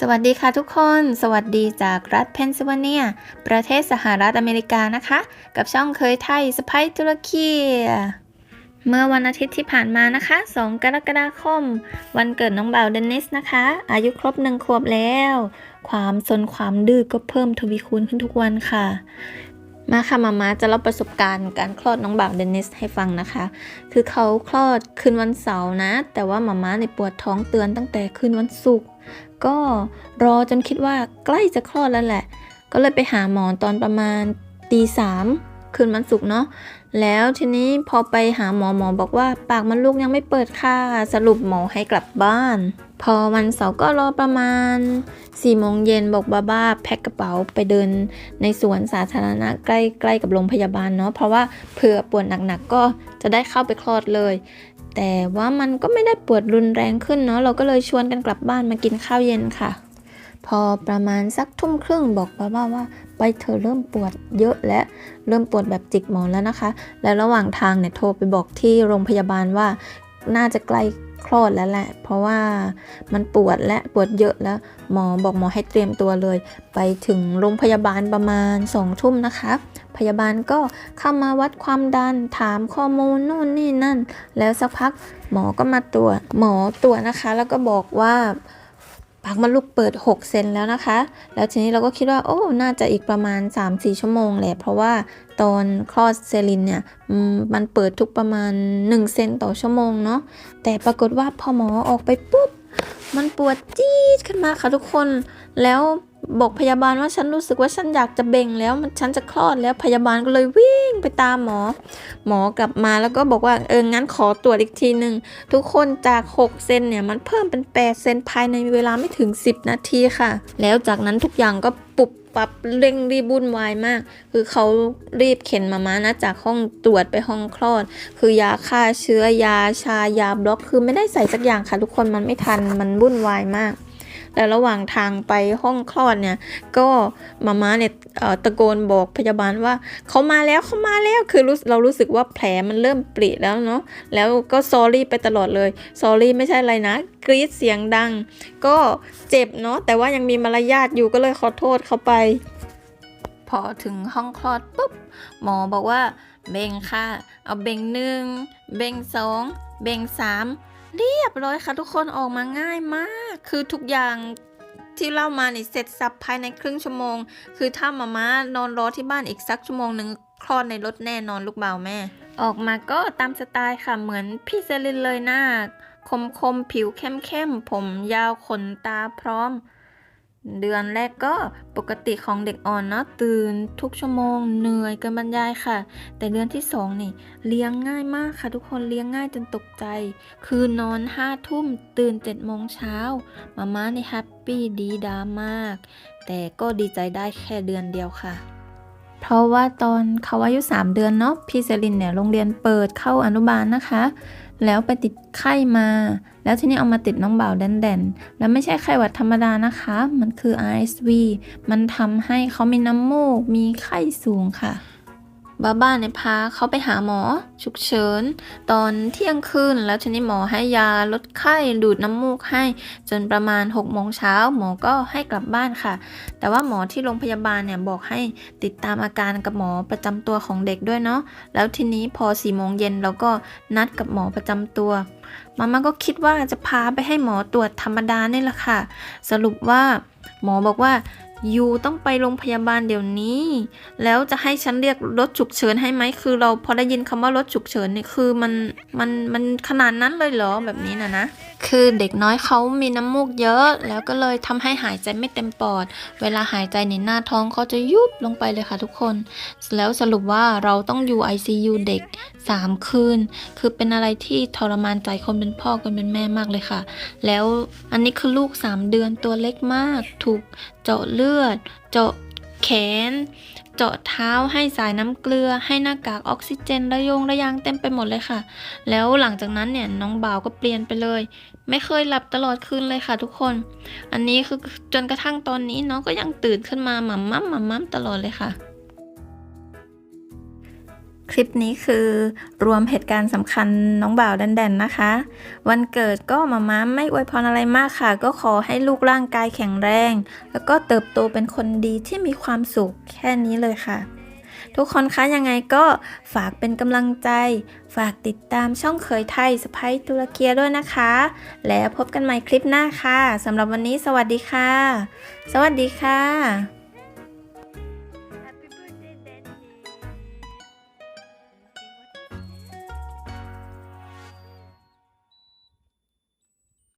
สวัสดีค่ะทุกคน สวัสดีจากรัฐเพนซิลเวเนีย ประเทศสหรัฐอเมริกานะคะ กับช่องเคยไทยสไปตุรกีเมื่อวันอาทิตย์ที่ผ่านมานะคะ 2 กรกฎาคม วันเกิดน้องบ่าวเดนนิสนะคะ อายุครบหนึ่งขวบแล้ว ความสนความดื้อก็เพิ่มทวีคูณขึ้นทุกวันค่ะ มาค่ะมามาจะเล่าประสบการณ์การคลอดน้องบ่าวเดนนิสให้ฟังนะคะ คือเขาคลอดคืนวันเสาร์นะ แต่ว่ามามาในปวดท้องเตือนตั้งแต่คืนวันศุกร์ก็รอจนคิดว่าใกล้จะคลอดแล้วแหละ ก็เลยไปหาหมอตอนประมาณตีสามคืนวันศุกร์เนาะ แล้วทีนี้พอไปหาหมอหมอบอกว่า ปากมันลูกยังไม่เปิดค่ะ สรุปหมอให้กลับบ้าน พอวันเสาร์ก็รอประมาณ4ี่โมงเย็นบอกบ้าบ้าแพ็คกระเป๋าไปเดินในสวนสาธารณะใกล้ใกล้กับโรงพยาบาลเนาะเพราะว่าเผื่อปวดหนักๆก็จะได้เข้าไปคลอดเลย แต่ว่ามันก็ไม่ได้ปวดรุนแรงขึ้นเนาะเราก็เลยชวนกันกลับบ้านมากินข้าวเย็นค่ะ พอประมาณสักทุ่มครึ่งบอกป้าบ้าว่าไปเธอเริ่มปวดเยอะและเริ่มปวดแบบจิกหมอนแล้วนะคะ แล้วระหว่างทางเนี่ยโทรไปบอกที่โรงพยาบาลว่าน่าจะใกล้คลอดแล้วแหละ เพราะว่ามันปวดและปวดเยอะแล้ว หมอบอกหมอให้เตรียมตัวเลย ไปถึงโรงพยาบาลประมาณสองทุ่มนะคะ พยาบาลก็เข้ามาวัดความดันถามข้อมูลนู่นนี่นั่น แล้วสักพักหมอก็มาตรวจหมอตรวจนะคะ แล้วก็บอกว่า ปากมดลูกเปิด 6 เซนแล้วนะคะ แล้วทีนี้เราก็คิดว่า โอ้ น่าจะอีกประมาณ 3-4 ชั่วโมงแหละ เพราะว่าตอนคลอดเซลินเนี่ยมมันเปิดทุกประมาณ 1 เซนต่อชั่วโมงเนาะ แต่ปรากฏว่าพอหมอออกไปปุ๊บ มันปวดจี๊ดขึ้นมาค่ะทุกคน แล้ว บอกพยาบาลว่าฉันรู้สึกว่าฉันอยากจะเบ่งแล้วมันฉันจะคลอดแล้วพยาบาลก็เลยวิ่งไปตามหมอ หมอกลับมาแล้วก็บอกว่าเอองั้นขอตรวจอีกทีหนึ่งทุกคนจาก 6 เซนเนี่ยมันเพิ่มเป็น 8 เซนภายในเวลาไม่ถึง 10 นาทีค่ะ แล้วจากนั้นทุกอย่างก็ปุบปับเร่งรีบวุ่นวายมาก คือเขารีบเข็นมามานะ จากห้องตรวจไปห้องคลอด คือยาฆ่าเชื้อยาชายาบล็อก คือไม่ได้ใส่สักอย่างค่ะ ทุกคนมันไม่ทันมันวุ่นวายมาก แล้วระหว่างทางไปห้องคลอดเนี่ยก็มาม่าเนี่ยตะโกนบอกพยาบาลว่าเขามาแล้วเขามาแล้วคือรู้เรารู้สึกว่าแผลมันเริ่มปริแล้วเนาะแล้วก็ซอรี่ไปตลอดเลยซอรี่ไม่ใช่อะไรนะกรีดเสียงดัง ก็เจ็บเนาะแต่ว่ายังมีมารยาทอยู่ก็เลยขอโทษเขาไป พอถึงห้องคลอดปุ๊บหมอบอกว่าเบ่งค่ะ เอาเบ่งหนึ่งเบ่งสองเบ่งสาม เรียบร้อยค่ะทุกคนออกมาง่ายมาก คือทุกอย่างที่เล่ามานี่เสร็จสับภายในครึ่งชั่วโมง คือถ้ามาม่านอนรอที่บ้านอีกสักชั่วโมงหนึ่งคลอดในรถแน่นอนลูกบ่าวแม่ ออกมาก็ตามสไตล์ค่ะเหมือนพี่เซลินเลยหน้าคมคมๆผิวเข้มเข้มๆผมยาวขนตาพร้อม เดือนแรกก็ปกติของเด็กอ่อนเนาะตื่นทุกชั่วโมงเหนื่อยเกินบรรยายค่ะ แต่เดือนที่สองนี่เลี้ยงง่ายมากค่ะ ทุกคนเลี้ยงง่ายจนตกใจ คือนอนห้าทุ่มตื่นเจ็ดโมงเช้ามาม่านี่แฮปปี้ดีดามาก แต่ก็ดีใจได้แค่เดือนเดียวค่ะ เพราะว่าตอนเขาอายุ 3 เดือนเนาะพี่เซลินเนี่ยโรงเรียนเปิดเข้าอนุบาลนะคะ แล้วไปติดไข้มา แล้วทีนี้เอามาติดน้องบ่าวแดนๆ แล้วไม่ใช่ไข้หวัดธรรมดานะคะ มันคือ RSV มันทำให้เขามีน้ำมูก มีไข้สูงค่ะ บ้าบ้านเนี่ยพาเขาไปหาหมอ ฉุกเฉิน ตอนเที่ยงคืนแล้วทีนี้หมอให้ยาลดไข้ดูดน้ำมูกให้ จนประมาณ6โมงเช้าหมอก็ให้กลับบ้านค่ะ แต่ว่าหมอที่โรงพยาบาลเนี่ยบอกให้ติดตามอาการกับหมอประจำตัวของเด็กด้วยเนาะแล้วทีนี้พอ4โมงเย็นเราก็นัดกับหมอประจำตัวมาม่าก็คิดว่าจะพาไปให้หมอตรวจธรรมดานี่แหละค่ะ สรุปว่าหมอบอกว่า ยูต้องไปโรงพยาบาลเดี๋ยวนี้ แล้วจะให้ฉันเรียกรถฉุกเฉินให้ไหม คือเราพอได้ยินคำว่ารถฉุกเฉินเนี่ยคือมันมันมันขนาดนั้นเลยเหรอแบบนี้นะนะ คือเด็กน้อยเขามีน้ำมูกเยอะ แล้วก็เลยทำให้หายใจไม่เต็มปอด เวลาหายใจในหน้าท้องเขาจะยุบลงไปเลยค่ะทุกคน แล้วสรุปว่าเราต้องอยู่ ICU เด็ก 3 คืน คือเป็นอะไรที่ทรมานใจคนเป็นพ่อคนเป็นแม่มากเลยค่ะ แล้วอันนี้คือลูก 3 เดือนตัวเล็กมาก ถูก เจาะเลือด เจาะแขน เจาะเท้าให้สายน้ำเกลือ ให้หน้ากากออกซิเจนระยงระยางเต็มไปหมดเลยค่ะ แล้วหลังจากนั้นเนี่ยน้องบ่าวก็เปลี่ยนไปเลย ไม่เคยหลับตลอดคืนเลยค่ะทุกคน อันนี้คือจนกระทั่งตอนนี้น้องก็ยังตื่นขึ้นมาหม่ำมั่มหม่ำมั่มตลอดเลยค่ะ คลิปนี้คือรวมเหตุการณ์สำคัญน้องบ่าวแดนๆนะคะ วันเกิดก็มาม่าไม่อวยพรอะไรมากค่ะ ก็ขอให้ลูกร่างกายแข็งแรง แล้วก็เติบโตเป็นคนดีที่มีความสุขแค่นี้เลยค่ะ ทุกคนคะยังไงก็ฝากเป็นกำลังใจ ฝากติดตามช่องเคยไทยสไปตุรเกียด้วยนะคะ แล้วพบกันใหม่คลิปหน้าค่ะสำหรับวันนี้สวัสดีค่ะ สวัสดีค่ะ